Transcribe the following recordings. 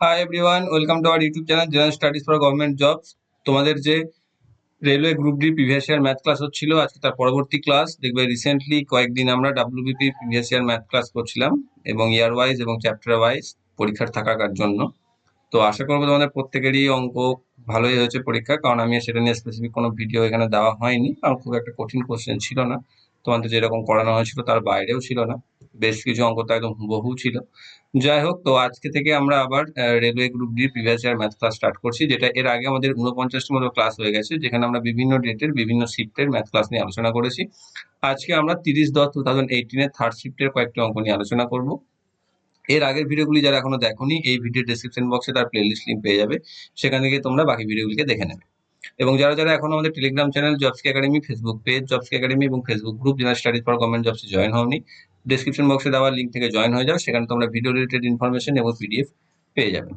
Hi everyone welcome to our YouTube channel general studies for government jobs তোমাদের যে railway group D previous year math class হচ্ছিল, আজকে তার পরবর্তী class দেখবে রিসেন্টলি কয়েকদিন আমরা WBP previous year math class করছিলাম এবং ইয়ার ওয়াইজ এবং চ্যাপ্টার ওয়াইজ পরীক্ষার থাকার জন্য। তো আশা করব তোমাদের প্রত্যেকেরই অঙ্ক ভালোই হয়েছে পরীক্ষা, কারণ আমি সেটা নিয়ে স্পেসিফিক কোনো ভিডিও এখানে দেওয়া হয়নি। কারণ খুব একটা কঠিন কোশ্চেন ছিল না। তোমাদের যেরকম করানো হয়েছিল তার বাইরেও ছিল না। বেশ কিছু অঙ্ক তো একদম হুবহু ছিল। যাই হোক, তো আজকে থেকে আমরা আবার railway group D previous year math class start করছি, যেটা এর আগে আমাদের উনপঞ্চাশটি মতো ক্লাস হয়ে গেছে, যেখানে আমরা বিভিন্ন ডেটের বিভিন্ন শিফটের ম্যাথ ক্লাস নিয়ে আলোচনা করেছি। আজকে আমরা তিরিশ দশ টু থাউজেন্ড এইটিনের থার্ড শিফটের কয়েকটি অঙ্ক নিয়ে আলোচনা করব। এর আগের ভিডিওগুলি যারা এখনও দেখোনি, এই ভিডিও ডিসক্রিপশন বক্সে তার প্লেলিস্ট লিঙ্ক পেয়ে যাবে, সেখান থেকে তোমরা বাকি ভিডিওগুলিকে দেখে নেবে। এবং যারা যারা এখন আমাদের Telegram channel jobs academy Facebook page jobs academy এবং Facebook group general studies for government জবসে join হওনি ডিসক্রিপশন বক্সে দেওয়া লিঙ্ক থেকে জয়েন হয়ে যাও, সেখানে তোমরা ভিডিও রিলেটেড ইনফরমেশন এবং পিডিএফ পেয়ে যাবে।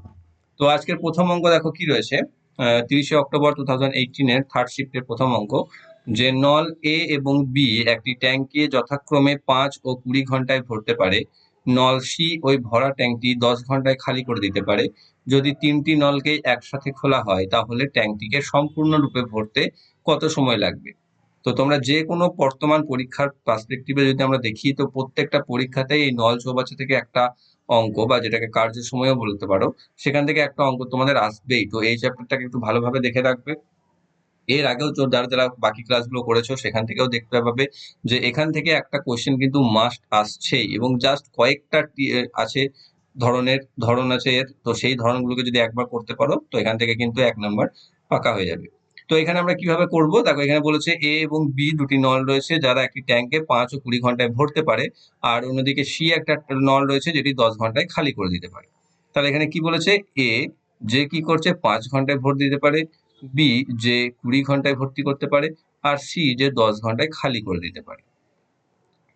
তো আজকের প্রথম অঙ্ক দেখো কি রয়েছে? তিরিশে অক্টোবর টু থাউজেন্ড এইটিনের থার্ড শিফটের প্রথম অঙ্ক, যে নল এ এবং বি একটি ট্যাঙ্কে যথাক্রমে পাঁচ ও কুড়ি ঘন্টায় ভরতে পারে। নল সি ওই ভরা ট্যাঙ্কটি দশ ঘন্টায় খালি করে দিতে পারে। যদি তিনটি নলকে একসাথে খোলা হয়, তাহলে ট্যাঙ্কটিকে সম্পূর্ণরূপে ভরতে কত সময় লাগবে? তো তোমরা যে কোনো বর্তমান পরীক্ষার পার্সপেক্টিভে যদি আমরা দেখি, তো প্রত্যেকটা পরীক্ষাতেই এই নল চৌবাচ্চা থেকে একটা অঙ্ক বা যেটাকে কার্য সময়ও বলতে পারো, সেখান থেকে একটা অঙ্ক তোমাদের আসবেই। তো এই চ্যাপ্টারটাকে একটু ভালোভাবে দেখে রাখবে। এর আগেও যারা যারা বাকি ক্লাসগুলো করেছ, সেখান থেকেও দেখতে পাবে যে এখান থেকে একটা কোয়েশ্চেন কিন্তু মাস্ট আসছেই এবং জাস্ট কয়েকটা আছে ধরনের, ধরন আছে এর। তো সেই ধরনগুলোকে যদি একবার করতে পারো, তো এখান থেকে কিন্তু এক নম্বর ফাঁকা হয়ে যাবে। তো এখানে আমরা কীভাবে করব? দেখো, এখানে বলেছে এ এবং বি দুটি নল রয়েছে, যারা একটি ট্যাঙ্কে পাঁচ ও কুড়ি ঘন্টায় ভরতে পারে। আর অন্যদিকে সি একটা নল রয়েছে, যেটি দশ ঘন্টায় খালি করে দিতে পারে। তাহলে এখানে কি বলেছে? এ যে কি করছে, পাঁচ ঘন্টায় ভোট দিতে পারে। বি যে কুড়ি ঘন্টায় ভর্তি করতে পারে। আর সি যে দশ ঘন্টায় খালি করে দিতে পারে।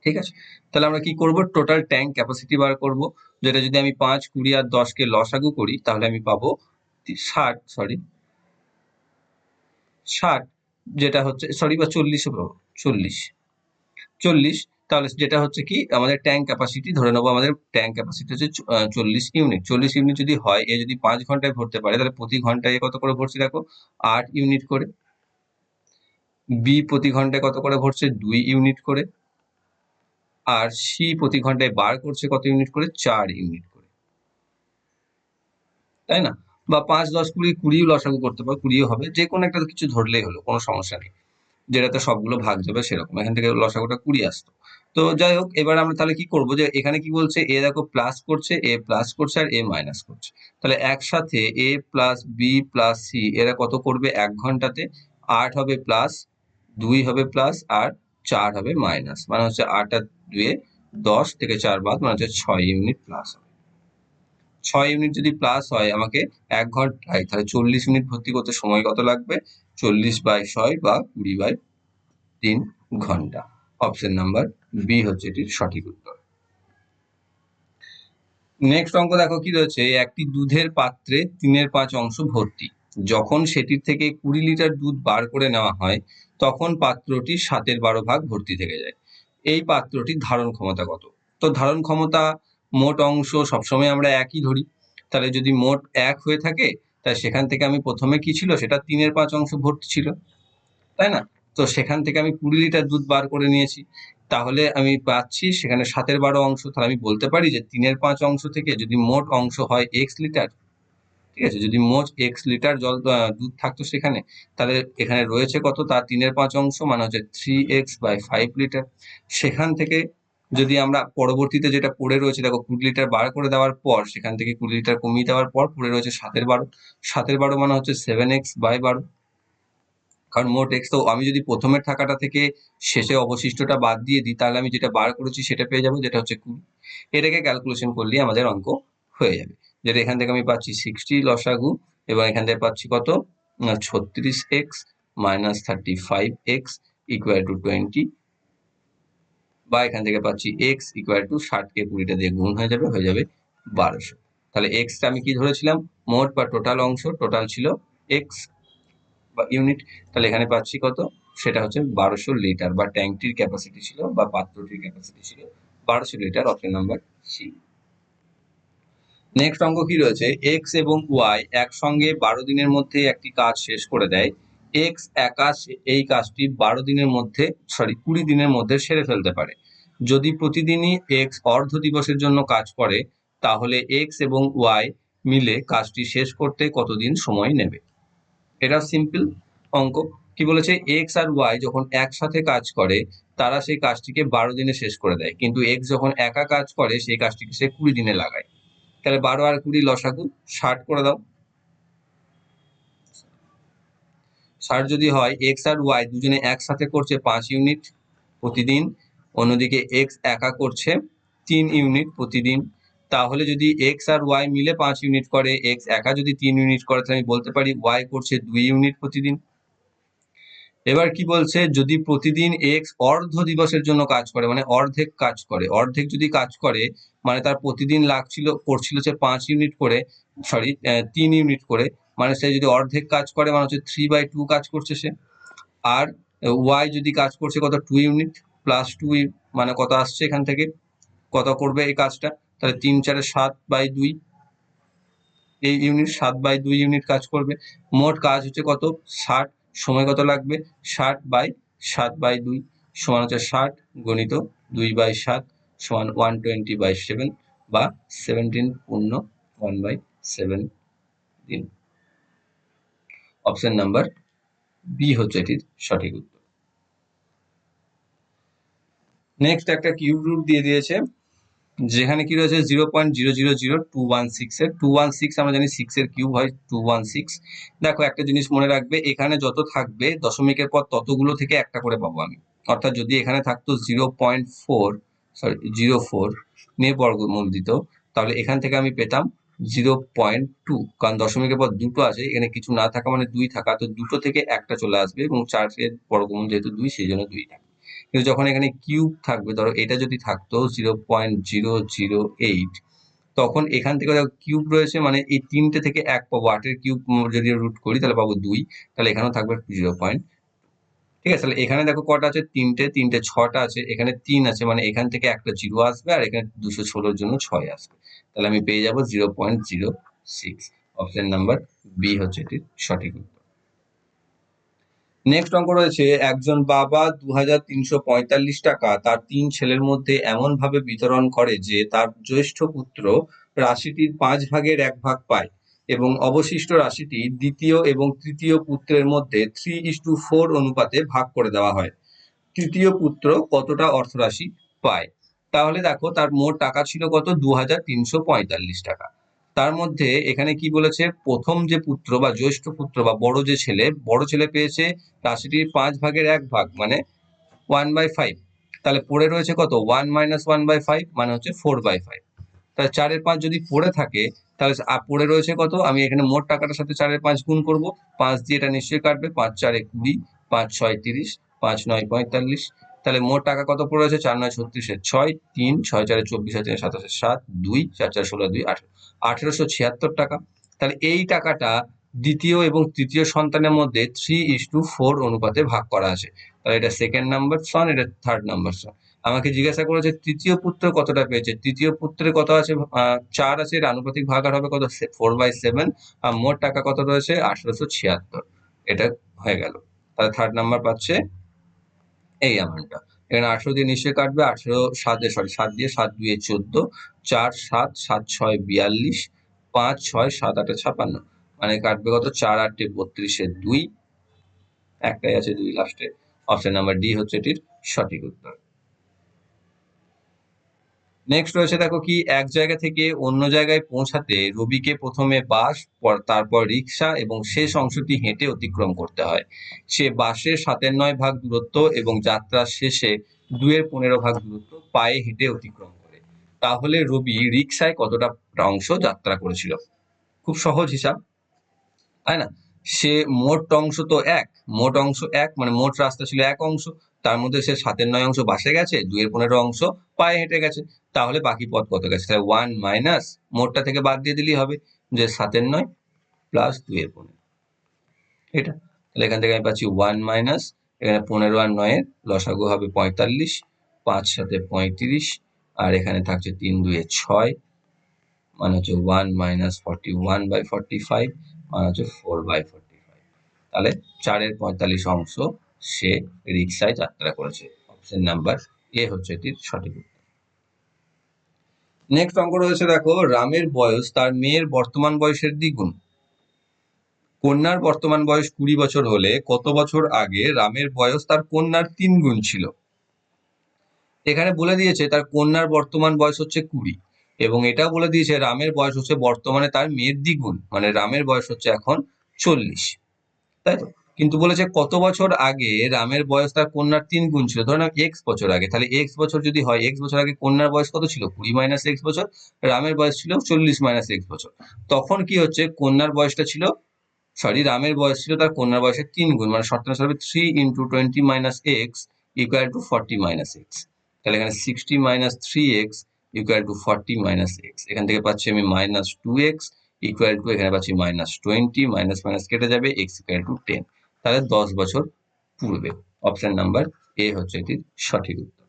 ঠিক আছে? তাহলে আমরা কি করব? টোটাল ট্যাঙ্ক ক্যাপাসিটি বার করব। যেটা যদি আমি পাঁচ, কুড়ি আর দশকে লসাগু করি, তাহলে আমি পাবো ষাট সরি ষাট, যেটা হচ্ছে সরি বা চল্লিশে চল্লিশ। চল্লিশ, তাহলে যেটা হচ্ছে কি, আমাদের ট্যাঙ্ক ক্যাপাসিটি ধরে নেব আমাদের ট্যাঙ্ক ক্যাপাসিটি হচ্ছে চল্লিশ ইউনিট চল্লিশ ইউনিট যদি হয়, এ যদি পাঁচ ঘন্টায় ভরতে পারে, তাহলে প্রতি ঘন্টায় কত করে ভরছে দেখো? আট ইউনিট করে। বি প্রতি ঘন্টায় কত করে ভরছে? দুই ইউনিট করে। আর সি প্রতি ঘন্টায় বার করছে কত ইউনিট করে? চার ইউনিট করে। তাই না? বা পাঁচ, দশ, কুড়ি, কুড়িও লসাগু করতে পারো, কুড়িও হবে যে কোনো একটা কিছু ধরলেই হলো, কোনো সমস্যা নেই। যেটাতে সবগুলো ভাগ যাবে সেরকম, এখান থেকে লসাগুটা কুড়ি আসতো। তো যাই হোক, এবার আমরা তাহলে কি করব যে, এখানে কি বলছে, এ দেখো প্লাস করছে, এ প্লাস করছে আর এ মাইনাস করছে। তাহলে একসাথে a plus b plus c এরা কত করবে এক ঘন্টাতে? আট হবে প্লাস দুই হবে প্লাস আর চার হবে মাইনাস মানে হচ্ছে আট আর দুয়ে দশ থেকে চার বাদ মানে হচ্ছে ছয় ইউনিট প্লাস হবে। ছয় ইউনিট যদি প্লাস হয়, আমাকে এক ঘন্টায় তাহলে চল্লিশ মিনিট ভর্তি করতে সময় কত লাগবে? চল্লিশ বাই ছয় বা কুড়ি বাই তিন ঘণ্টা। অপশন নাম্বার বি হচ্ছে এটির সঠিক উত্তর। নেক্সট অঙ্ক দেখো কি রয়েছে? একটি দুধের পাত্রে তিনের পাঁচ অংশ ভর্তি। যখন সেটির থেকে কুড়ি লিটার দুধ বার করে নেওয়া হয়, তখন পাত্রটি সাতের বারো ভাগ ভর্তি থেকে যায়। এই পাত্রটির ধারণ ক্ষমতা কত? তো ধারণ ক্ষমতা মোট অংশ সবসময় আমরা একই ধরি। তাহলে যদি মোট এক হয়ে থাকে তাহলে সেখান থেকে আমি প্রথমে কি ছিল? সেটা তিনের পাঁচ অংশ ভর্তি ছিল। তাই না? তো সেখান থেকে আমি কুড়ি লিটার দুধ বার করে নিয়েছি। তাহলে আমি পাচ্ছি সেখানে সাতের বারো অংশ। তাহলে আমি বলতে পারি যে তিনের পাঁচ অংশ থেকে যদি মোট অংশ হয় এক্স লিটার, ঠিক আছে? যদি মোট এক্স লিটার জল দুধ থাকতো সেখানে, তাহলে এখানে রয়েছে কত? তার তিনের পাঁচ অংশ মানে হচ্ছে three x by five litre. সেখান থেকে যদি আমরা পরবর্তীতে যেটা পড়ে রয়েছে, দেখো কুড়ি লিটার বার করে দেওয়ার পর, সেখান থেকে কুড়ি লিটার কমিয়ে দেওয়ার পর পড়ে রয়েছে সাতের বারো। সাতের বারো মানে হচ্ছে সেভেন এক্স বাই বারো। কারণ মোট এক্স তো আমি যদি প্রথমের থাকাটা থেকে শেষে অবশিষ্টটা বাদ দিয়ে দিই, তাহলে আমি যেটা বার করেছি সেটা পেয়ে যাব, যেটা হচ্ছে কুড়ি। এটাকে ক্যালকুলেশন করলেই আমাদের অঙ্ক হয়ে যাবে। যেটা এখান থেকে আমি পাচ্ছি সিক্সটি লসাগু, এবং এখান থেকে পাচ্ছি কত? ছত্রিশ x minus thirty five x equal to twenty বা এখান থেকে পাচ্ছি এক্স ইকুয়াল টু ষাটকে কুড়িটা দিয়ে গুণ হয়ে যাবে হয়ে যাবে বারোশো। তাহলে এক্সটা আমি কি ধরেছিলাম? মোট বা টোটাল অংশ টোটাল ছিল এক্স বা ইউনিট তাহলে এখানে পাচ্ছি কত? সেটা হচ্ছে বারোশো লিটার বা ট্যাঙ্কটির ক্যাপাসিটি ছিল বা পাত্রটির ক্যাপাসিটি ছিল বারোশো litre option number C next অঙ্ক কি রয়েছে? এক্স এবং ওয়াই একসঙ্গে বারো দিনের মধ্যে একটি কাজ শেষ করে দেয়। এক্স একা এই কাজটি বারো দিনের মধ্যে সরি কুড়ি দিনের মধ্যে সেরে ফেলতে পারে। যদি প্রতিদিনই এক্স অর্ধ দিবসের জন্য কাজ করে, তাহলে এক্স এবং ওয়াই মিলে কাজটি শেষ করতে কতদিন সময় নেবে? এটা সিম্পল অঙ্ক। কি বলেছে? এক্স আর ওয়াই যখন একসাথে কাজ করে, তারা সেই কাজটিকে বারো দিনে শেষ করে দেয়। কিন্তু এক্স যখন একা কাজ করে, সেই কাজটিকে সে কুড়ি দিনে লাগায়। তাহলে বারো আর কুড়ি লসাগু ষাট করে দাও। ষাট যদি হয় এক্স আর ওয়াই দুজনে একসাথে করছে পাঁচ ইউনিট প্রতিদিন, অন্যদিকে এক্স একা করছে তিন ইউনিট প্রতিদিন। তাহলে যদি এক্স আর ওয়াই মিলে পাঁচ ইউনিট করে এক্স একা যদি তিন ইউনিট করে, তাহলে আমি বলতে পারি ওয়াই করছে দুই ইউনিট প্রতিদিন। এবার কি বলছে? যদি প্রতিদিন এক্স অর্ধ দিবসের জন্য কাজ করে মানে অর্ধেক কাজ করে, অর্ধেক যদি কাজ করে মানে তার প্রতিদিন লাগছিল, করছিল হচ্ছে পাঁচ ইউনিট করে সরি তিন ইউনিট করে মানে সে যদি অর্ধেক কাজ করে মানে হচ্ছে থ্রি বাই টু কাজ করছে সে, আর ওয়াই যদি কাজ করছে কত টু ইউনিট প্লাস টু মানে কত আসছে এখান থেকে, কত করবে এই কাজটা, তাহলে তিন চারে সাত বাই দুই, এই ইউনিট সাত বাই দুই ইউনিট কাজ করবে। মোট কাজ হচ্ছে কত? ষাট, সময় কত লাগবে? ষাট বাই সাত বাই দুই, সমান হচ্ছে ষাট গণিত দুই বাই সাত, সমান ওয়ান টোয়েন্টি বাই সেভেন বা সেভেন্টিন পূর্ণ ওয়ান বাই সেভেন দিন। অপশন নাম্বার বি হচ্ছে এটির সঠিক উত্তর। নেক্সট একটা কিউব রুট দিয়ে দিয়েছে, যেখানে কি রয়েছে zero point zero zero zero two one six এর টু ওয়ান সিক্স আমরা জানি সিক্স এর কিউব হয় টু ওয়ান সিক্স দেখো একটা জিনিস মনে রাখবে, এখানে যত থাকবে দশমিকের পর ততগুলো থেকে একটা করে পাবো আমি। অর্থাৎ যদি এখানে থাকতো zero point four sorry zero four নিয়ে বর্গমূল দিত, তাহলে এখান থেকে আমি পেতাম জিরো পয়েন্ট টু, কারণ দশমিকের পর দুটো আছে, এখানে কিছু না থাকা মানে দুই থাকা, তো দুটো থেকে একটা চলে আসবে এবং চারের বর্গমূল যেহেতু দুই, সেই জন্য দুই থাকবে। কিন্তু যখন এখানে কিউব থাকবে, ধরো এটা যদি থাকতো zero point zero zero eight, তখন এখান থেকে দেখো কিউব রয়েছে মানে এই তিনটে থেকে এক পাবো, আটের কিউব যদি রুট করি তাহলে পাবো দুই, তাহলে এখানেও থাকবে জিরো পয়েন্ট ঠিক আছে? তাহলে এখানে দেখো কটা আছে? তিনটে তিনটে ছটা আছে, এখানে তিন আছে মানে এখান থেকে একটা জিরো আসবে আর এখানে দুশো ষোলোর জন্য ছয় আসবে। তাহলে আমি পেয়ে যাব zero point zero six. Option number B হচ্ছে এটির সঠিক নেক্সট অঙ্ক রয়েছে, একজন বাবা দু হাজার তিনশো পঁয়তাল্লিশ টাকা তার তিন ছেলের মধ্যে এমন ভাবে বিতরণ করে যে তার জ্যেষ্ঠ পুত্র রাশিটির পাঁচ ভাগের এক ভাগ পায়। এবং অবশিষ্ট রাশিটি দ্বিতীয় এবং তৃতীয় পুত্রের মধ্যে থ্রি ইস টু ফোর অনুপাতে ভাগ করে দেওয়া হয়। তৃতীয় পুত্র কতটা অর্থরাশি পায়? তাহলে দেখো, তার মোট টাকা ছিল কত? দু হাজার তিনশো পঁয়তাল্লিশ টাকা। তার মধ্যে এখানে কি বলেছে? প্রথম যে পুত্র বা জ্যৈষ্ঠ পুত্র বা বড় যে ছেলে, বড় ছেলে পেয়েছে রাশিটির পাঁচ ভাগের এক ভাগ মানে ওয়ান বাই ফাইভ তাহলে পড়ে রয়েছে কত? One minus one by five মানে হচ্ছে ফোর বাই ফাইভ তাহলে চারের পাঁচ যদি পড়ে থাকে তাহলে পড়ে রয়েছে কত? আমি এখানে মোট টাকাটার সাথে চারের পাঁচ গুণ করব। পাঁচ দিয়ে এটা নিশ্চয়ই কাটবে। পাঁচ চারে কুড়ি, পাঁচ ছয় তিরিশ, পাঁচ নয় পঁয়তাল্লিশ। তাহলে মোট টাকা কত পড়ে রয়েছে? চার নয় ছত্রিশের ছয়, তিন, ছয় চারে চব্বিশ হাজার তিন সাত, দুই, চার চার ষোলো, দুই, আঠেরো। আঠেরোশো ছিয়াত্তর টাকা। তাহলে এই টাকাটা দ্বিতীয় এবং তৃতীয় সন্তানের মধ্যে থ্রি ইস টু ফোর অনুপাতে ভাগ করা আছে। তাহলে এটা সেকেন্ড নাম্বার সন এটা থার্ড নাম্বার সন আমাকে জিজ্ঞাসা করেছে তৃতীয় পুত্র কতটা পেয়েছে? তৃতীয় পুত্রের কত আছে? চার আছে, এর আনুপাতিক ভাগ হবে কত? ফোর বাই সেভেন আর মোট টাকা কত রয়েছে? আঠারোশো ছিয়াত্তর। এটা হয়ে গেল। তাহলে থার্ড নাম্বার পাচ্ছে এই অ্যামাউন্টটা এখানে আঠেরো দিয়ে নিশ্চয়ই কাটবে, আঠেরো সাত দিয়ে সরি সাত দিয়ে সাত দুয়ে চোদ্দ, চার সাত সাত ছয় বিয়াল্লিশ, পাঁচ ছয় সাত আটে ছাপান্ন। মানে কাটবে কত? চার আটে বত্রিশে দুই। একটাই আছে দুই লাস্টে অপশন নাম্বার ডি হচ্ছে এটির সঠিক উত্তর। নেক্সট রয়েছে দেখো কি, এক জায়গা থেকে অন্য জায়গায় পৌঁছাতে রবিকে প্রথমে বাস, পর তারপর রিক্সা এবং শেষ অংশটি হেঁটে অতিক্রম করতে হয়। সে বাসে সাতের নয় ভাগ দূরত্ব এবং যাত্রার শেষে দুয়ের পনেরো ভাগ দূরত্ব পায়ে হেঁটে অতিক্রম করে। তাহলে রবি রিক্সায় কতটা অংশ যাত্রা করেছিল? খুব সহজ হিসাব, তাই না? সে মোট অংশ তো এক, মোট অংশ এক মানে মোট রাস্তা ছিল এক অংশ। তার মধ্যে সে সাতের নয় অংশ বাসে গেছে, দুইয়ের পনেরো অংশ পায়ে হেঁটে গেছে। তাহলে বাকি পথ কত গেছে? তাহলে ওয়ান মাইনাস মোটটা থেকে বাদ দিয়ে দিলেই হবে যে সাতের নয় প্লাস দুইয়ের পনেরো। এটা। তাহলে এখান থেকে আমি পাচ্ছি ওয়ান মাইনাস এখানে পনেরো আর নয়ের লসাগু হবে পঁয়তাল্লিশ, পাঁচ সাথে পঁয়ত্রিশ, আর এখানে থাকছে তিন দুয়ে ছয় মানে হচ্ছে one minus forty one by forty five মানে হচ্ছে ফোর বাই ফর্টি ফাইভ তাহলে চারের পঁয়তাল্লিশ অংশ সে রিক্সায় যাত্রা করেছে। অপশন নাম্বার এ হচ্ছে এটির সঠিক উত্তর। নেক্সট অঙ্ক রয়েছে, দেখো, রামের বয়স তার মেয়ের বর্তমান বয়সের দ্বিগুণ। কন্যার বর্তমান বয়স কুড়ি বছর হলে কত বছর আগে রামের বয়স তার কন্যার তিন গুণ ছিল? এখানে বলে দিয়েছে তার কন্যার বর্তমান বয়স হচ্ছে কুড়ি এবং এটাও বলে দিয়েছে রামের বয়স হচ্ছে বর্তমানে তার মেয়ের দ্বিগুণ মানে রামের বয়স হচ্ছে এখন চল্লিশ। তাই তো? কিন্তু বলেছে কত বছর আগে রামের বয়স তার কন্যার তিন গুণ ছিল। ধরুন এক্স বছর আগে? তাহলে এক্স বছর যদি হয় এক্স বছর আগে কন্যার বয়স কত ছিল? কুড়ি মাইনাস এক্স বছর, রামের বয়স ছিল চল্লিশ মাইনাস এক্স বছর। তখন কি হচ্ছে? কন্যার বয়সটা ছিল সরি রামের বয়স ছিল তার কন্যার বয়সের তিন গুণ মানে শর্ট হবে three into twenty minus x equal to forty minus x তাহলে এখানে sixty minus three x equal to forty minus x এখান থেকে পাচ্ছি আমি minus two x equal to এখানে পাচ্ছি মাইনাস টোয়েন্টি মাইনাস মাইনাস কেটে যাবে এক্স ইকুয়াল টু টেন তাহলে দশ বছর পূর্বে। অপশন নাম্বার এ হচ্ছে এটির সঠিক উত্তর।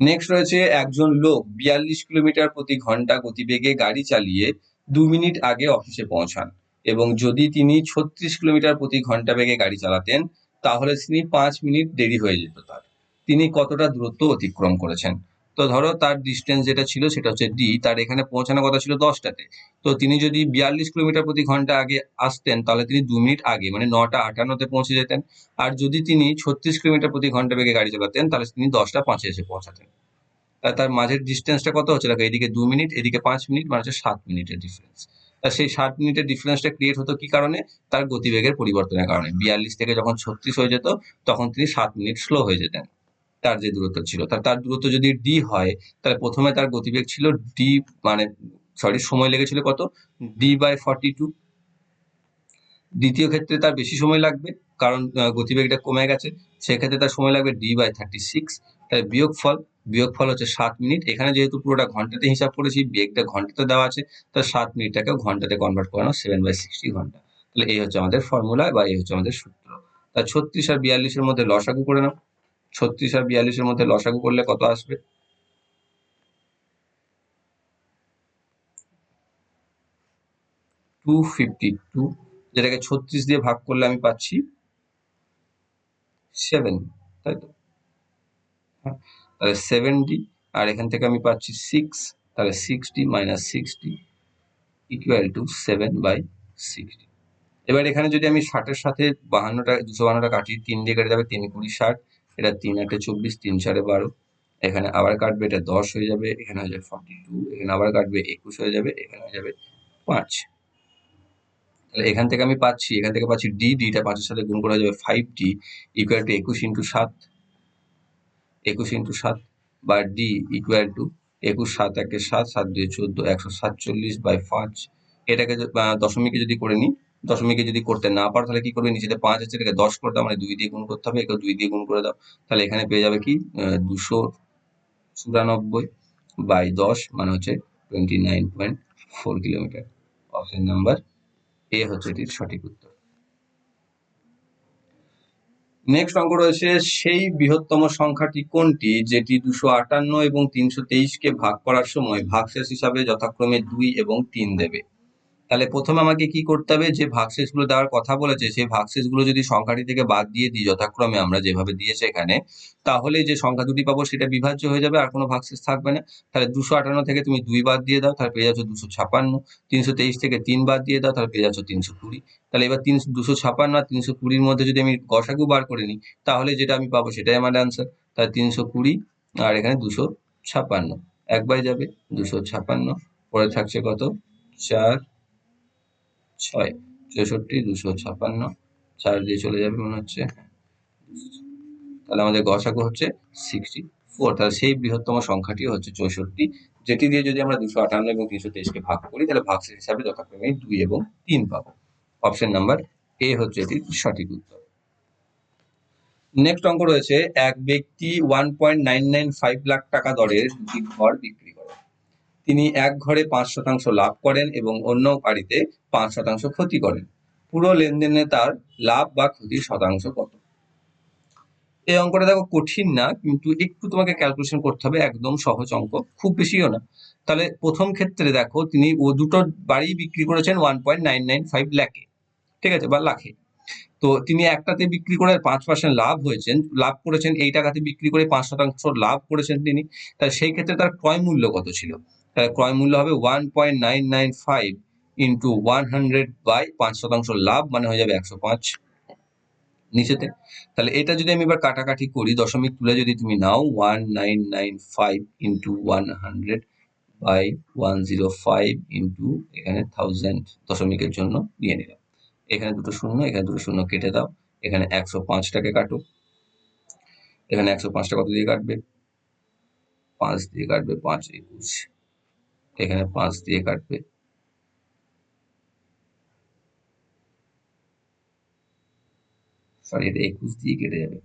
নেক্সট রয়েছে একজন লোক বিয়াল্লিশ কিলোমিটার প্রতি ঘণ্টা গতিবেগে গাড়ি চালিয়ে দু মিনিট আগে অফিসে পৌঁছান এবং যদি তিনি ছত্রিশ কিলোমিটার প্রতি ঘণ্টা বেগে গাড়ি চালাতেন, তাহলে তিনি পাঁচ মিনিট দেরি হয়ে যেত তার। তিনি কতটা দূরত্ব অতিক্রম করেছেন? তো ধরো তার ডিস্টেন্স যেটা ছিল সেটা হচ্ছে ডি তার এখানে পৌঁছানোর কথা ছিল দশটাতে। তো তিনি যদি বিয়াল্লিশ কিলোমিটার প্রতি ঘণ্টা আগে আসতেন, তাহলে তিনি দু মিনিট আগে মানে নটা আটান্নতে পৌঁছে যেতেন। আর যদি তিনি ছত্রিশ কিলোমিটার প্রতি ঘণ্টা বেগে গাড়ি চালাতেন, তাহলে তিনি দশটা পাঁচে এসে পৌঁছাতেন। তার মাঝের ডিস্টেন্সটা কত হচ্ছে? দেখো, এদিকে দু মিনিট, এদিকে পাঁচ মিনিট মানে হচ্ছে সাত মিনিটের ডিফারেন্স তা সেই ষাট মিনিটের ডিফারেন্সটা ক্রিয়েট হতো কি কারণে? তার গতিবেগের পরিবর্তনের কারণে। বিয়াল্লিশ থেকে যখন ছত্রিশ হয়ে যেত, তখন তিনি সাত মিনিট স্লো হয়ে যেতেন। তার যে দূরত্ব ছিল। তার তার দূরত্ব যদি ডি হয়, তাহলে প্রথমে তার গতিবেগ ছিল ডি মানে সরি সময় লেগেছিল কত? ডি বাই ফর্টি টু দ্বিতীয় ক্ষেত্রে তার বেশি সময় লাগবে, কারণ গতিবেগটা কমে গেছে। সেক্ষেত্রে তার সময় লাগবে ডি বাই থার্টি সিক্স তাহলে বিয়োগ ফল হচ্ছে সাত মিনিট। এখানে যেহেতু পুরোটা ঘন্টাতে হিসাব করেছি বেগটা ঘন্টাতে দেওয়া আছে তাহলে সাত মিনিটটাকেও ঘন্টাতে কনভার্ট করানো সেভেন বাই সিক্সটি ঘণ্টা। তাহলে এই হচ্ছে আমাদের ফর্মুলা বা এই হচ্ছে আমাদের সূত্র। তা ছত্রিশ আর বিয়াল্লিশের মধ্যে লসাগু করে নাও। ছত্রিশ আর বিয়াল্লিশের মধ্যে লসাগু করলে কত আসবে? টু ফিফটি টু যেটাকে ছত্রিশ দিয়ে ভাগ করলে আমি পাচ্ছি সেভেন তাই তো? হ্যাঁ তাহলে সেভেনটি আর এখান থেকে আমি পাচ্ছি সিক্স তাহলে sixty minus sixty equal to seven by sixty এবার এখানে যদি আমি ষাটের সাথে বাহান্নটা, দুশো বাহান্নটা কাটি তিন দিয়ে কেটে যাবে তিন কুড়ি ষাট এটা তিন আটে চব্বিশ, তিন চারে বারো। এখানে আবার কাটবে, এটা দশ হয়ে যাবে, এখানে হয়ে যাবে ফর্টি টু এখানে আবার কাটবে, একুশ হয়ে যাবে, এখানে হয়ে যাবে পাঁচ। তাহলে এখান থেকে আমি পাচ্ছি, এখান থেকে পাচ্ছি ডি ডিটা পাঁচের সাথে গুণ করা যাবে ফাইভ ডি ইকুয়াল টু একুশ ইন্টু সাত। একুশ ইন্টু সাত বা ডি ইকুয়াল টু একুশ, সাত, একে সাত সাত দুই চোদ্দ, একশো সাতচল্লিশ বাই পাঁচ। এটাকে দশমিকে যদি করে নিই দশমিকে যদি করতে না পারো, তাহলে কি করবে? নিচেতে পাঁচ আছে, এটাকে দশ করে দাও মানে দুই দিয়ে গুণ করতে হবে একে দুই দিয়ে গুণ করে দাও। তাহলে এখানে পেয়ে যাবে কি? দুশো চুরানব্বই বাই দশ মানে হচ্ছে twenty nine point four kilometre option number A হচ্ছে এটির সঠিক উত্তর। নেক্সট অঙ্ক রয়েছে, সেই বৃহত্তম সংখ্যাটি কোনটি? যেটি দুশো আটান্ন এবং তিনশো তেইশকে ভাগ করার সময় ভাগশেষ হিসাবে যথাক্রমে দুই এবং তিন দেবে। তাহলে প্রথমে আমাকে কি করতে হবে? যে ভাগশেষগুলো দেওয়ার কথা বলেছে, সেই ভাগশেষগুলো যদি সংখ্যাটি থেকে বাদ দিয়ে দিই, যথাক্রমে আমরা যেভাবে দিয়েছে এখানে, তাহলে যে সংখ্যা দুটি পাবো সেটা বিভাজ্য হয়ে যাবে, আর কোনো ভাগশেষ থাকবে না। তাহলে দুশো আটান্ন থেকে তুমি দুই বাদ দিয়ে দাও, তাহলে পেয়ে যাচ্ছ দুশো ছাপান্ন। তিনশো তেইশ থেকে তিন বাদ দিয়ে দাও, তাহলে পেয়ে যাচ্ছ তিনশো কুড়ি। তাহলে এবার তিনশো, দুশো ছাপান্ন আর তিনশো কুড়ির মধ্যে যদি আমি গসাগু বার করে নিই, তাহলে যেটা আমি পাবো সেটাই আমার অ্যান্সার তাহলে তিনশো কুড়ি আর এখানে দুশো ছাপান্ন। একবার যাবে, দুশো ছাপান্ন। পরে থাকছে কত? চার। ছয় চৌষট্টি দুশো ছাপান্ন, চার দিয়ে চলে যাবে মনে হচ্ছে। তাহলে আমাদের গসাগু হচ্ছে সিক্সটি ফোর তাহলে সেই বৃহত্তম সংখ্যাটি হচ্ছে চৌষট্টি, যেটি দিয়ে যদি আমরা দুশো আটান্ন এবং তিনশো তেইশকে ভাগ করি, তাহলে ভাগশেষ হিসাবে যথাক্রমে দুই এবং তিন পাবো। অপশন নাম্বার এ হচ্ছে এটির সঠিক উত্তর। নেক্সট অঙ্ক রয়েছে, এক ব্যক্তি one point nine nine five lakh টাকা দরের ঘর বিক্রি করে তিনি এক ঘরে পাঁচ শতাংশ লাভ করেন এবং অন্য বাড়িতে পাঁচ শতাংশ ক্ষতি করেন। পুরো লেনদেনে তার লাভ বা ক্ষতির শতাংশ কত? এই অঙ্কটা দেখো কঠিন না, কিন্তু একটু তোমাকে ক্যালকুলেশন করতে হবে, একদম সহজ অঙ্ক, খুব বেশিও না। তাহলে প্রথম ক্ষেত্রে দেখো তিনি ও দুটো বাড়ি বিক্রি করেছেন one point nine nine five ল্যাকে ঠিক আছে? বা লাখে। তো তিনি একটাতে বিক্রি করে পাঁচ পার্সেন্ট লাভ হয়েছেন, লাভ করেছেন, এই টাকাতে বিক্রি করে পাঁচ শতাংশ লাভ করেছেন তিনি। তাহলে সেই ক্ষেত্রে তার ক্রয় মূল্য কত ছিল? ক্রয় মূল্য হবে one point nine nine five into one hundred by পাঁচ শতাংশ লাভ মানে হয়ে যাবে একশো পাঁচ নিচেতে। তাহলে এটা যদি আমি এবার কাটাকাটি করি, দশমিক তুলে যদি তুমি নাও one nine nine five into one hundred by one zero five into এখানে থাউজেন্ড দশমিকের জন্য নিয়ে নিলাম। এখানে দুটো শূন্য, এখানে দুটো শূন্য কেটে দাও, এখানে একশো পাঁচটাকে কাটো। এখানে একশো পাঁচটা কত দিয়ে কাটবে? পাঁচ দিয়ে কাটবে পাঁচ একুশ। এখানে পাঁচ দিয়ে কাটবে। সরি, এটা একুশ দিয়ে কেটে যাবে।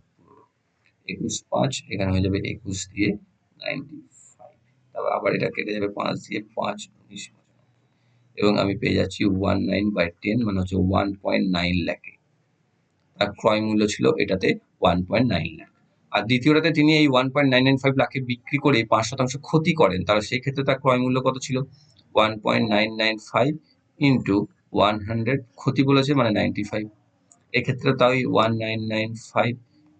একুশ পাঁচ, এখানে হয়ে যাবে একুশ দিয়ে নাইনটি ফাইভ। তারপর আবার এটা কেটে যাবে পাঁচ দিয়ে পাঁচ, উনিশ এবং আমি পেয়ে যাচ্ছি ওয়ান নাইন বাই টেন মানে হচ্ছে ওয়ান পয়েন্ট নাইন ল্যাকে তার ক্রয় মূল্য ছিল এটাতে ওয়ান পয়েন্ট নাইন ল্যাক আর দ্বিতীয়টাতে তিনি এই one point nine nine five লাখে বিক্রি করে পাঁচ শতাংশ ক্ষতি করেন। তাহলে সেই ক্ষেত্রে তার ক্রয় মূল্য কত ছিল? One point nine nine five into one hundred ক্ষতি বলেছে মানে নাইনটি ফাইভ এক্ষেত্রে তাই one nine nine five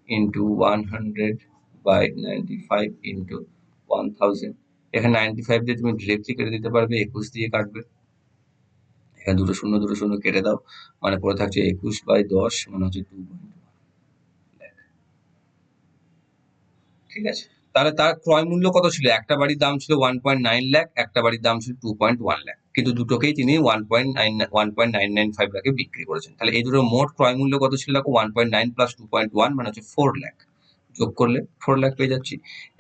into one hundred by ninety five into one thousand এখানে নাইনটি ফাইভ দিয়ে তুমি ডিরেক্টলি কেটে দিতে পারবে, একুশ দিয়ে কাটবে। এখানে দুটো শূন্য দুটো শূন্য কেটে দাও। মানে পরে থাকছে একুশ বাই দশ মানে হচ্ছে টু পয়েন্ট ঠিক আছে? তাহলে তার ক্রয় মূল্য কত ছিল? একটা বাড়ির দাম ছিল ওয়ান পয়েন্ট নাইন ল্যাক একটা বাড়ির দাম ছিল টু পয়েন্ট ওয়ান ল্যাক কিন্তু দুটোকেই তিনি one point nine one point nine nine five লাখে বিক্রি করেছেন। তাহলে এই দুটোর মোট ক্রয় মূল্য কত ছিল? দেখো one point nine plus two point one মানে হচ্ছে ফোর ল্যাক যোগ করলে ফোর লাখ পেয়ে যাচ্ছি।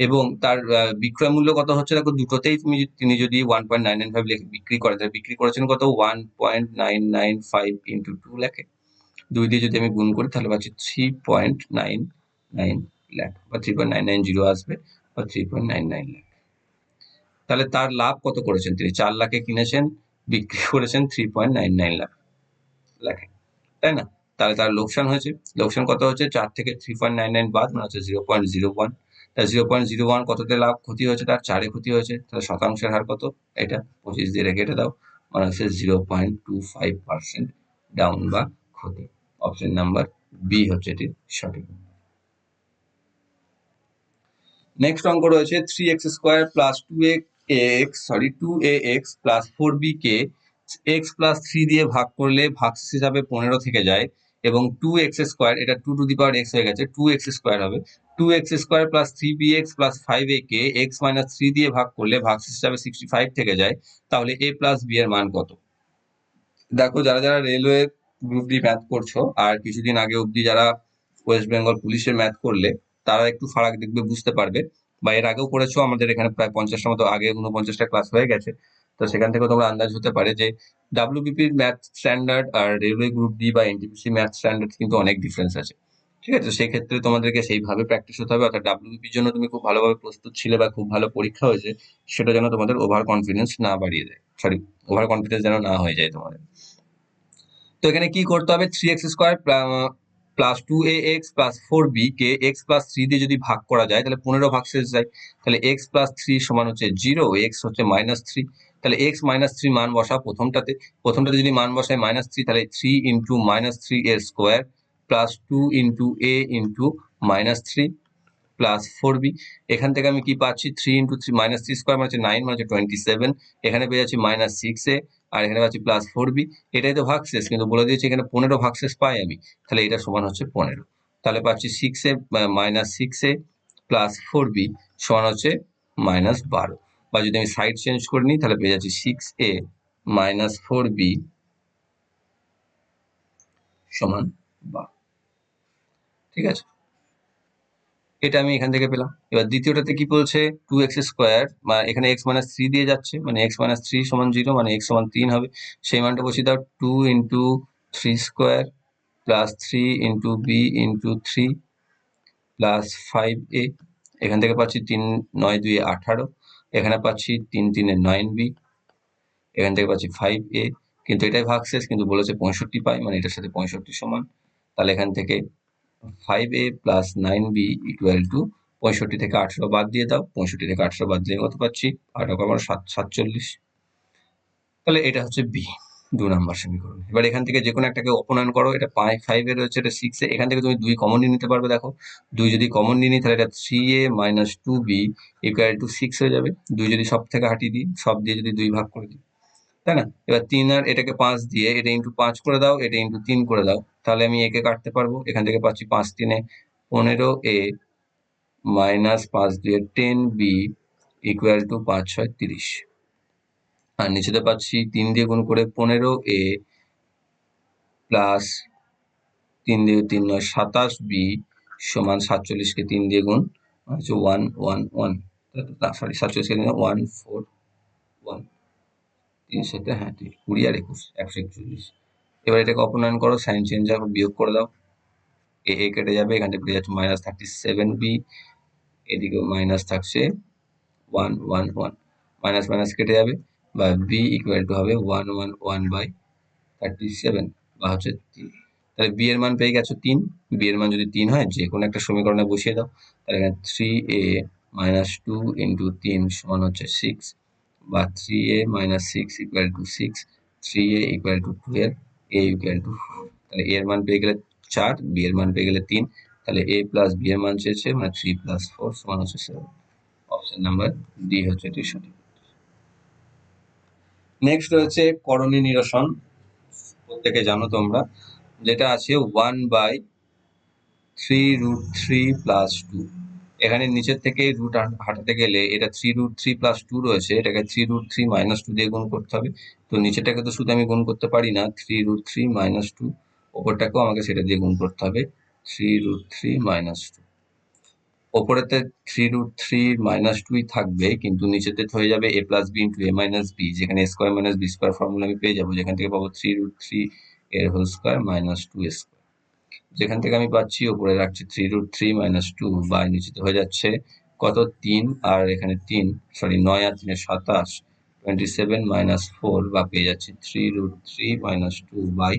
এবং তার বিক্রয় মূল্য কত হচ্ছে? দেখো, দুটোতেই তুমি তিনি যদি one point nine nine five লেখে বিক্রি করে, তাহলে বিক্রি করেছেন কত? One point nine nine five into two ল্যাখে দুই দিয়ে যদি আমি গুণ করি, তাহলে পাচ্ছি three point nine nine lakh বা three point nine nine zero আসবে বা three point nine nine lakh তাহলে তার লাভ কত করেছেন তিনি? চার লাখে কিনেছেন, বিক্রি করেছেন three point nine nine lakh লাখে। তাই না? তাহলে তার লোকসান হয়েছে। লোকসান কত হচ্ছে চার থেকে থ্রি পয়েন্ট নাইন নাইন বাদ মানে হচ্ছে জিরো পয়েন্ট জিরো ওয়ান তাহলে জিরো পয়েন্ট জিরো ওয়ান কততে লাভ? ক্ষতি হয়েছে তার? চারে ক্ষতি হয়েছে। তাহলে শতাংশের হার কত? এটা পঁচিশ দিয়ে রেখে দাও মানে হচ্ছে zero point two five percent down বা ক্ষতি। অপশন নাম্বার বি হচ্ছে এটি সঠিক। নেক্সট অঙ্ক রয়েছে three x square plus two x sorry two a x plus four b K x plus three দিয়ে ভাগ করলে ভাগশেষ হিসাবে পনেরো থেকে যায় এবং টু এক্স স্কোয়ার এটা two to the power x হয়ে গেছে টু এক্স স্কোয়ার হবে। Two x square plus three b x plus five a K x minus three দিয়ে ভাগ করলে ভাগশেষ হিসাবে সিক্সটি ফাইভ থেকে যায়, তাহলে এ প্লাস বি এর মান কত? দেখো, যারা যারা রেলওয়ে গ্রুপ ডি ম্যাথ করছ, আর কিছুদিন আগে অবধি যারা ওয়েস্ট বেঙ্গল পুলিশের ম্যাথ করলে তারা একটু ফারাক দেখবে, বুঝতে পারবে। বা এর আগেও করেছ, আমাদের এখানে প্রায় পঞ্চাশটা মতো, আগে উনপঞ্চাশটা ক্লাস হয়ে গেছে। তো সেখান থেকে তোমরা আন্দাজ হতে পারে যে ডাব্লিউবিপির ম্যাথ স্ট্যান্ডার্ড আর রেলওয়ে গ্রুপ ডি বা এনটিপিসি ম্যাথ স্ট্যান্ডার্ড কিন্তু অনেক ডিফারেন্স আছে। ঠিক আছে? সেই ক্ষেত্রে তোমাদেরকে সেইভাবে প্র্যাকটিস হতে হবে। অর্থাৎ ডাব্লিউবিপির জন্য তুমি খুব ভালোভাবে প্রস্তুত ছিলে বা খুব ভালো পরীক্ষা হয়েছে, সেটা যেন তোমাদের ওভার কনফিডেন্স না বাড়িয়ে দেয়। সরি ওভার কনফিডেন্স যেন না হয়ে যায় তোমাদের। তো এখানে কি করতে হবে? Three x square plus two a x plus four b K x plus three দিয়ে যদি ভাগ করা যায়, তাহলে পনেরো ভাগ শেষ যায়। তাহলে এক্স প্লাস থ্রি সমান হচ্ছে জিরো এক্স হচ্ছে মাইনাস থ্রি তাহলে এক্স মাইনাস থ্রি মান বসা প্রথমটাতে। প্রথমটাতে যদি মান বসায় মাইনাস থ্রি তাহলে থ্রি ইন্টু মাইনাস থ্রি এর square plus two into a into minus three plus four b এখান থেকে আমি কি পাচ্ছি? Three into three minus three square মানে হচ্ছে নাইন মানে হচ্ছে টোয়েন্টি সেভেন এখানে পেয়ে যাচ্ছি মাইনাস সিক্স এ আর এখানে পাচ্ছি প্লাস ফোর বি এটাই তো ভাগশেষ কিন্তু বলে দিয়েছি এখানে পনেরো ভাগশেষ পাই আমি, তাহলে এটা সমান হচ্ছে পনেরো। তাহলে পাচ্ছি six a minus six a plus four b সমান হচ্ছে মাইনাস বারো। বা যদি আমি সাইড চেঞ্জ করে নিই, তাহলে পেয়ে যাচ্ছি six a minus four b সমান বারো। ঠিক আছে? এটা আমি এখান থেকে পেলাম। এবার দ্বিতীয়টাতে কি বলছে? টু এক্স স্কোয়ার মানে এখানে এক্স মাইনাস থ্রি দিয়ে যাচ্ছে মানে এক্স মাইনাস থ্রি সমান জিরো মানে এক্স সমান তিন হবে। সেই মানটা বসিয়ে দাও two into three square plus three into b into three plus five a এখান থেকে পাচ্ছি তিন, নয়, দুই, আঠারো। এখানে পাচ্ছি তিন, তিনে নাইন বি এখান থেকে পাচ্ছি ফাইভ এ কিন্তু এটাই ভাগশেষ, কিন্তু বলেছে পঁয়ষট্টি পাই মানে এটার সাথে পঁয়ষট্টি সমান। তাহলে এখান থেকে five a plus nine b equal to পঁয়ষট্টি থেকে আঠেরো বাদ দিয়ে দাও। পঁয়ষট্টি থেকে আঠেরো বাদ দিয়ে কত পাচ্ছি? আট আমার সাত সাতচল্লিশ। তাহলে এটা হচ্ছে বি দু নাম্বার সমীকরণ। এবার এখান থেকে যে কোনো একটাকে অপনয়ন করো। এটা পাঁচ ফাইভে রয়েছে, এটা সিক্সে এখান থেকে তুমি দুই কমন নিয়ে নিতে পারবে, দেখো। দুই যদি কমন নিয়ে নিই, তাহলে এটা three a minus two b equal to six হয়ে যাবে। দুই যদি সব থেকে হাঁটিয়ে দিই, সব দিয়ে যদি দুই ভাগ করে দিই। তাই না? এবার তিন আর এটাকে পাঁচ দিয়ে এটা ইন্টু পাঁচ করে দাও, এটা ইন্টু তিন করে দাও। তাহলে আমি একে কাটতে পারব। এখান থেকে পাচ্ছি পাঁচ তিনে। পনেরো এ মাইনাস পাঁচ দিয়ে টেন বি ইকুয়াল টু পাঁচ ছয় তিরিশ। আর নিচেতে পাচ্ছি তিন দিয়ে গুণ করে পনেরো এ প্লাস তিন দিয়ে তিন নয়, সাতাশ বি সমান সাতচল্লিশকে তিন দিয়ে গুণ হচ্ছে ওয়ান ওয়ান ওয়ান সরি সাতচল্লিশকে ওয়ান ফোর ওয়ান তিন সাথে হ্যাঁ কুড়ি আর একুশ, একশো একচল্লিশ। এবার এটাকে অপনয়ন করো, সাইন চেঞ্জ হবে বিয়োগ করে দাও। এ এ কেটে যাবে, এখান থেকে যাচ্ছে মাইনাস থার্টি সেভেন বি এদিকে মাইনাস থাকছে one one one minus minus কেটে যাবে, বা বি ইকুয়াল টু হবে one one one by thirty seven বা হচ্ছে তাহলে বি এর মান পেয়ে গেছো তিন বি এর মান যদি তিন হয়, যে কোনো একটা সমীকরণে বসিয়ে দাও, তাহলে এখানে three a minus two into তিন সমান হচ্ছে সিক্স বা three a minus six equal to six three a equal to twelve a equal to তাহলে এর মান পেয়ে গেলে চার বি এর মান পেয়ে গেলে তিন, তাহলে এ প্লাস বি এর মান চেয়েছে মানে থ্রি প্লাস ফোর সমান হচ্ছে সেভেন অপশন নাম্বার ডি হচ্ছে এটি সঠিক নেক্সট রয়েছে করণী নিরসন। প্রত্যেকে জানো তোমরা, যেটা আছে one by three root three plus two এখানে নিচের থেকে রুট হাঁটাতে গেলে এটা three root three plus two রয়েছে, এটাকে three root three minus two দিয়ে গুণ করতে হবে। তো নিচেটাকে তো শুধু আমি গুণ করতে পারি না three root three minus two ওপরটাকেও আমাকে সেটা দিয়ে গুণ করতে হবে three root three minus two ওপরেতে three root three minus টুই থাকবে, কিন্তু নিচেতে হয়ে যাবে a plus b into a minus b যেখানে square minus b square formula আমি পেয়ে যাব, যেখান থেকে পাবো থ্রি রুট থ্রি এর whole square minus two square যেখান থেকে আমি পাচ্ছি ওপরে রাখছি three root three minus two বা নিচেতে হয়ে যাচ্ছে। কত? তিন। আর এখানে তিন সরি নয় আর তিনে সাতাশ। টোয়েন্টি সেভেন মাইনাস ফোর বা পেয়ে যাচ্ছি three root three minus two by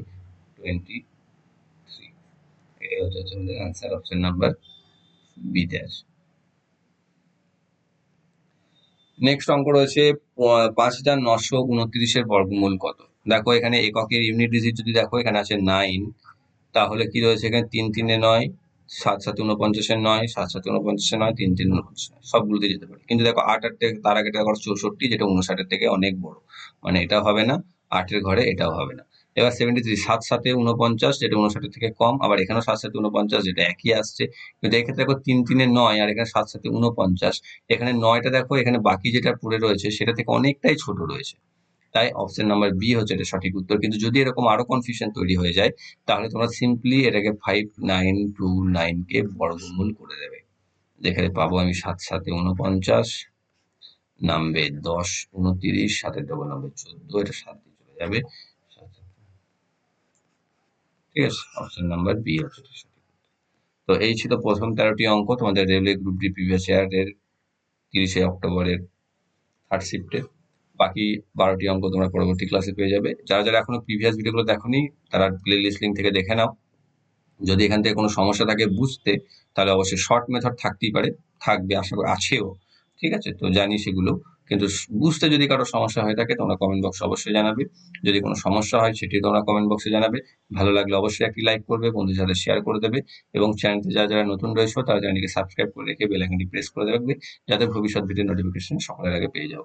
twenty three এটাই হচ্ছে আমাদের অ্যান্সার অপশন নাম্বার বি আছে নেক্সট অঙ্ক রয়েছে পাঁচ হাজার নশো উনত্রিশের বর্গমূল কত? দেখো এখানে এককের ইউনিট ডিজিট যদি দেখো, এখানে আছে নাইন তাহলে কি রয়েছে এখানে? তিন তিনে নয়, সাত সাত উনপঞ্চাশের নয়, সাত সাত উনপঞ্চাশের নয়, তিন তিন উনপঞ্চাশ সবগুলোতে যেতে পারে। কিন্তু দেখো, আট আট থেকে, তার আগে দেখো চৌষট্টি, যেটা উনষাটের থেকে অনেক বড়। মানে এটা হবে না, আটের ঘরে এটাও হবে না। এবার সেভেন্টি থ্রি সাত সাতে উনপঞ্চাশ যেটা উনষাটের থেকে কম, আবার এখানেও সাত সাথে উনপঞ্চাশ যেটা একই আসছে। কিন্তু এক্ষেত্রে দেখো, তিন তিনে নয়, আর এখানে সাত সাথে উনপঞ্চাশ এখানে নয়টা দেখো, এখানে বাকি যেটা পড়ে রয়েছে, সেটা থেকে অনেকটাই ছোট রয়েছে। তাই অপশন নাম্বার বি হচ্ছে এটা সঠিক উত্তর। কিন্তু যদি এরকম আরও কনফিউশন তৈরি হয়ে যায়, তাহলে তোমরা সিম্পলি এটাকে ফাইভ নাইন টু নাইন কে বর্গমূল করে দেবে। যেখানে পাবো আমি সাত সাথে উনপঞ্চাশ নামবে দশ উনতিরিশ সাতের ডবল নামবে চোদ্দ, এটা সাত দিয়ে চলে যাবে। ঠিক আছে অপশন নাম্বার বি হচ্ছে তো এই ছিল প্রথম তেরোটি অঙ্ক। তোমাদের রেলওয়ে গ্রুপ ডি প্রিভিয়াস ইয়ারের তিরিশে অক্টোবরের থার্ড শিফটের বাকি বারোটি অঙ্ক তোমরা পরবর্তী ক্লাসে পেয়ে যাবে। যারা যারা এখনও প্রিভিয়াস ভিডিওগুলো দেখোনি, তারা প্লে লিস্ট লিঙ্ক থেকে দেখে নাও। যদি এখান থেকে কোনো সমস্যা থাকে বুঝতে, তাহলে অবশ্যই শর্ট মেথড থাকতেই পারে, থাকবে, আশা করি আছেও, ঠিক আছে? তো জানি সেগুলো। কিন্তু বুঝতে যদি কারও সমস্যা হয়ে থাকে, তোমরা কমেন্ট বক্সে অবশ্যই জানাবে। যদি কোনো সমস্যা হয় সেটি তোমরা কমেন্ট বক্সে জানাবে। ভালো লাগলে অবশ্যই একটি লাইক করবে, বন্ধুদের সাথে শেয়ার করে দেবে এবং চ্যানেলটি যারা যারা নতুন রয়েছে, তারা চ্যানেলটিকে সাবস্ক্রাইব করে রেখে বেল আইকনটি প্রেস করে রাখবে, যাতে ভবিষ্যৎ ভিডিও নোটিফিকেশন সকলের আগে পেয়ে যাও।